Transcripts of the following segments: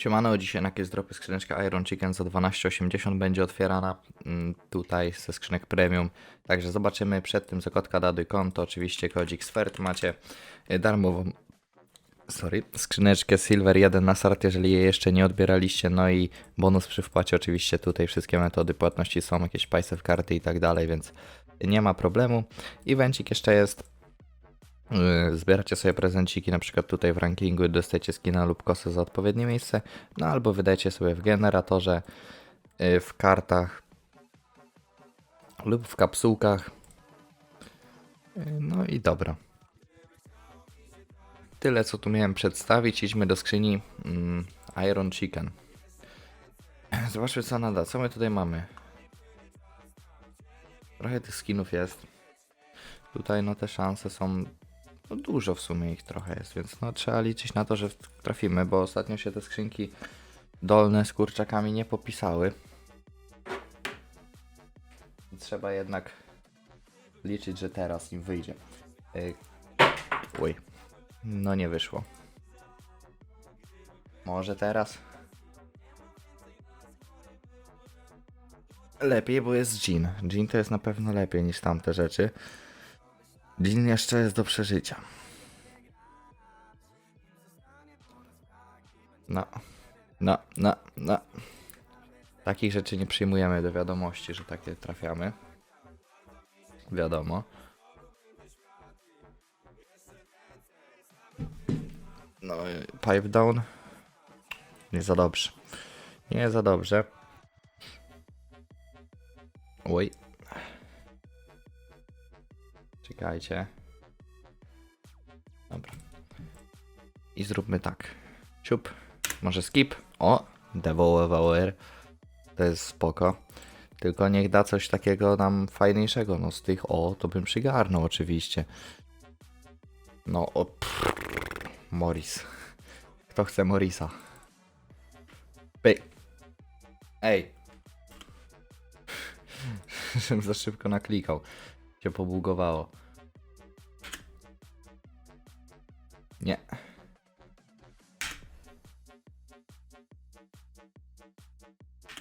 Siemano, dzisiaj na jest dropy skrzyneczka Iron Chicken za 12,80 będzie otwierana mm, tutaj ze skrzynek premium. Także zobaczymy przed tym zakotka daduj konto, oczywiście kodzik Sfert macie y, darmową sorry, skrzyneczkę Silver 1 na start, jeżeli je jeszcze nie odbieraliście, no i bonus przy wpłacie oczywiście tutaj wszystkie metody płatności są, jakieś paysafe karty i tak dalej, więc nie ma problemu. Evencik jeszcze jest, Zbieracie sobie prezenciki, na przykład tutaj w rankingu dostajecie skina lub kosę za odpowiednie miejsce, no albo wydajcie sobie w generatorze, yy, w kartach lub w kapsułkach. Yy, No i dobra. Tyle co tu miałem przedstawić. Idźmy do skrzyni mm, Iron Chicken. Zobaczmy co nada. Co my tutaj mamy? Trochę tych skinów jest. Tutaj no te szanse są no dużo w sumie ich trochę jest, więc no trzeba liczyć na to, że trafimy, bo ostatnio się te skrzynki dolne z kurczakami nie popisały. Trzeba jednak liczyć, że teraz im wyjdzie. Yy, Uj, no nie wyszło. Może teraz? Lepiej, bo jest Jean. Jean to jest na pewno lepiej niż tamte rzeczy. Dzień jeszcze jest do przeżycia. No, no, no, no. Takich rzeczy nie przyjmujemy do wiadomości, że takie trafiamy. Wiadomo. No, pipe down. Nie za dobrze. Nie za dobrze. Oj. Czekajcie. Dobra. I zróbmy tak. Siup. Może skip. O! Devolver. To jest spoko. Tylko niech da coś takiego nam fajniejszego. No z tych o, to bym przygarnął oczywiście. No o. Morris. Kto chce Morisa? Pyk. Ej. Żebym za szybko naklikał. Się pobugowało. Nie.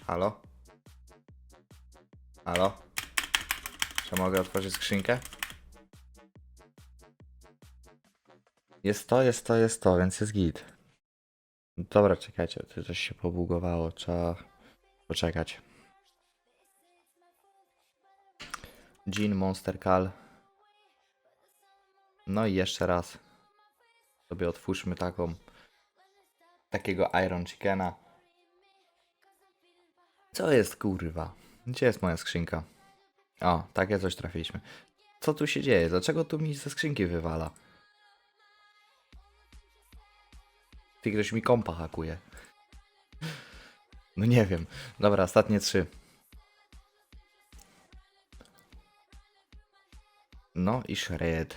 Halo? Halo? Czy mogę otworzyć skrzynkę? Jest to, jest to, jest to, więc jest git. Dobra, czekajcie, to coś się pobugowało, trzeba poczekać. Jean Monster Call. No i jeszcze raz sobie otwórzmy taką takiego Iron Chickena. Co jest kurwa? Gdzie jest moja skrzynka? O, takie coś trafiliśmy. Co tu się dzieje? Dlaczego tu mi ze skrzynki wywala? Ty ktoś mi kompa hakuje. No nie wiem. Dobra, ostatnie trzy. No i Shred.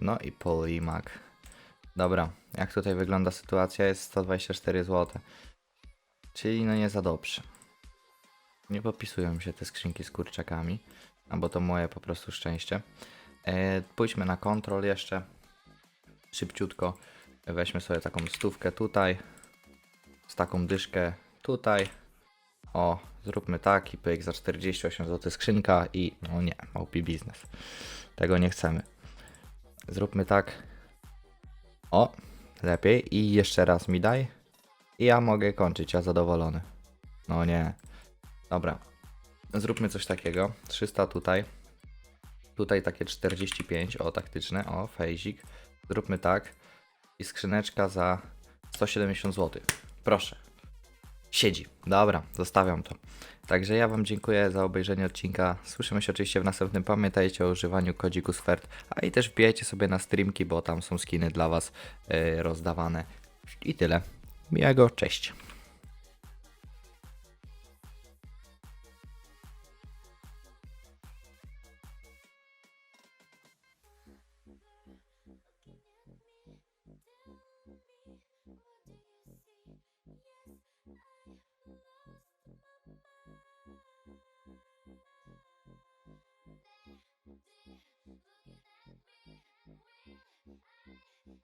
No i Polimak. Dobra, jak tutaj wygląda sytuacja? Jest 124 zł. Czyli no nie za dobrze. Nie popisują się te skrzynki z kurczakami. Albo to moje po prostu szczęście. E, pójdźmy na kontrol jeszcze. Szybciutko. Weźmy sobie taką stówkę tutaj. Z taką dyszkę tutaj. O, zróbmy tak i pyk za 48 zł skrzynka i no nie, małpi biznes. Tego nie chcemy. Zróbmy tak. O, lepiej i jeszcze raz mi daj. I ja mogę kończyć, ja zadowolony. No nie. Dobra. Zróbmy coś takiego. 300 tutaj. Tutaj takie 45, o taktyczne, o fejzik. Zróbmy tak. I skrzyneczka za 170 zł. Proszę. Siedzi. Dobra, zostawiam to. Także ja Wam dziękuję za obejrzenie odcinka. Słyszymy się oczywiście w następnym. Pamiętajcie o używaniu kodziku SFERT, a i też wbijajcie sobie na streamki, bo tam są skiny dla Was yy, rozdawane. I tyle. Miłego, cześć.